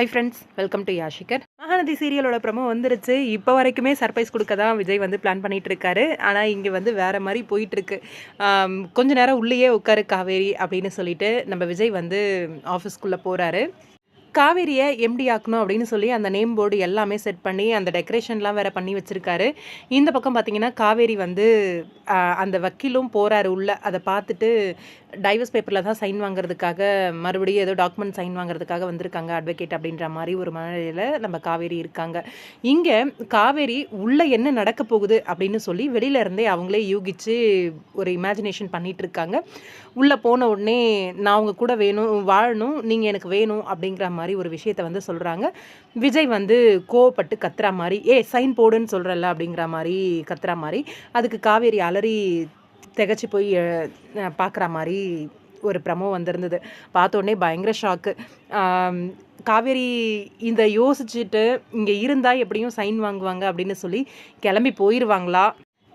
High friends welcome to யாஷிகர் மகாநதி சீரியலோட promo வந்துருச்சு. இப்போ வரைக்குமே சர்ப்ரைஸ் கொடுக்க தான் விஜய் வந்து பிளான் பண்ணிட்டு இருக்காரு ஆனால் இங்கே வந்து வேற மாதிரி போயிட்டுருக்கு. கொஞ்ச நேரம் உள்ளேயே உட்காரு காவேரி அப்படின்னு சொல்லிட்டு நம்ம விஜய் வந்து ஆஃபீஸ்க்குள்ளே போகிறாரு காவேரியை எம்டி ஆக்கணும் அப்படின்னு சொல்லி அந்த நேம் போர்டு எல்லாமே செட் பண்ணி அந்த டெக்கரேஷன்லாம் வேற பண்ணி வச்சிருக்காரு. இந்த பக்கம் பார்த்தீங்கன்னா காவேரி வந்து அந்த வக்கீலும் போகிறாரு உள்ள. அதை பார்த்துட்டு டைவர்ஸ் பேப்பரில் தான் சைன் வாங்குறதுக்காக மறுபடியும் ஏதோ டாக்குமெண்ட் சைன் வாங்குறதுக்காக வந்திருக்காங்க அட்வொகேட் அப்படின்ற மாதிரி ஒரு மனநிலையில் நம்ம காவேரி இருக்காங்க. இங்கே காவேரி உள்ளே என்ன நடக்க போகுது அப்படின்னு சொல்லி வெளியில இருந்தே அவங்களே யூகிச்சு ஒரு இமேஜினேஷன் பண்ணிட்டு இருக்காங்க. உள்ளே போன உடனே நான் அவங்க கூட வேணும் வாழணும் நீங்கள் எனக்கு வேணும் அப்படிங்கிற மாதிரி ஒரு விஷயத்தை வந்து சொல்கிறாங்க விஜய் வந்து கோவப்பட்டு கத்துற மாதிரி ஏ சைன் போடுன்னு சொல்கிறல்ல அப்படிங்கிற மாதிரி கத்துற மாதிரி அதுக்கு காவேரி அலறி திகச்சு போய் பார்க்குற மாதிரி ஒரு ப்ரமோ வந்திருந்தது. பார்த்தோன்னே பயங்கர ஷாக்கு காவேரி இந்த யோசிச்சுட்டு இங்கே இருந்தால் எப்படியும் சைன் வாங்குவாங்க? அப்படின்னு சொல்லி கிளம்பி போயிடுவாங்களா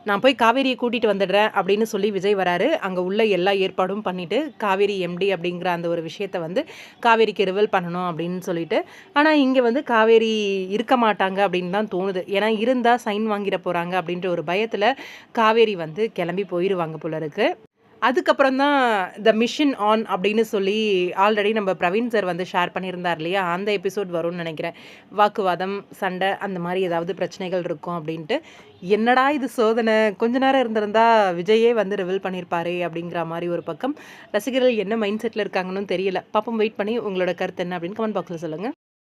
நான் போய் காவேரியை கூட்டிகிட்டு வந்துடுறேன் அப்படின்னு சொல்லி விஜய் வராரு. அங்கே உள்ள எல்லா ஏற்பாடும் பண்ணிவிட்டு காவேரி எம்டி அப்படிங்கிற அந்த ஒரு விஷயத்தை வந்து காவேரிக்கு ரிவல் பண்ணணும் அப்படின்னு சொல்லிட்டு ஆனால் இங்கே வந்து காவேரி இருக்க மாட்டாங்க அப்படின்னு தான் தோணுது. ஏன்னா இருந்தால் சைன் வாங்கிட போகிறாங்க அப்படின்ற ஒரு பயத்தில் காவேரி வந்து கிளம்பி போயிடுவாங்க போல இருக்குது அதுக்கப்புறம் தான் த மிஷின் ஆன் அப்படின்னு சொல்லி ஆல்ரெடி நம்ம பிரவீன் சார் வந்து ஷேர் பண்ணியிருந்தார் இல்லையா? அந்த எபிசோட் வரும்னு நினைக்கிறேன். வாக்குவாதம் சண்டை அந்த மாதிரி ஏதாவது பிரச்சனைகள் இருக்கும் அப்படின்ட்டு. என்னடா இது சோதனை? கொஞ்ச நேரம் இருந்திருந்தா விஜயே வந்து ரிவீல் பண்ணியிருப்பாரு அப்படிங்கிற மாதிரி ஒரு பக்கம். ரசிகர்கள் என்ன மைண்ட் செட்டில் இருக்காங்கன்னு தெரியல. பாப்போம் வெயிட் பண்ணி உங்களோட கருத்து என்ன அப்படின்னு கமெண்ட் பாக்ஸில் சொல்லுங்கள்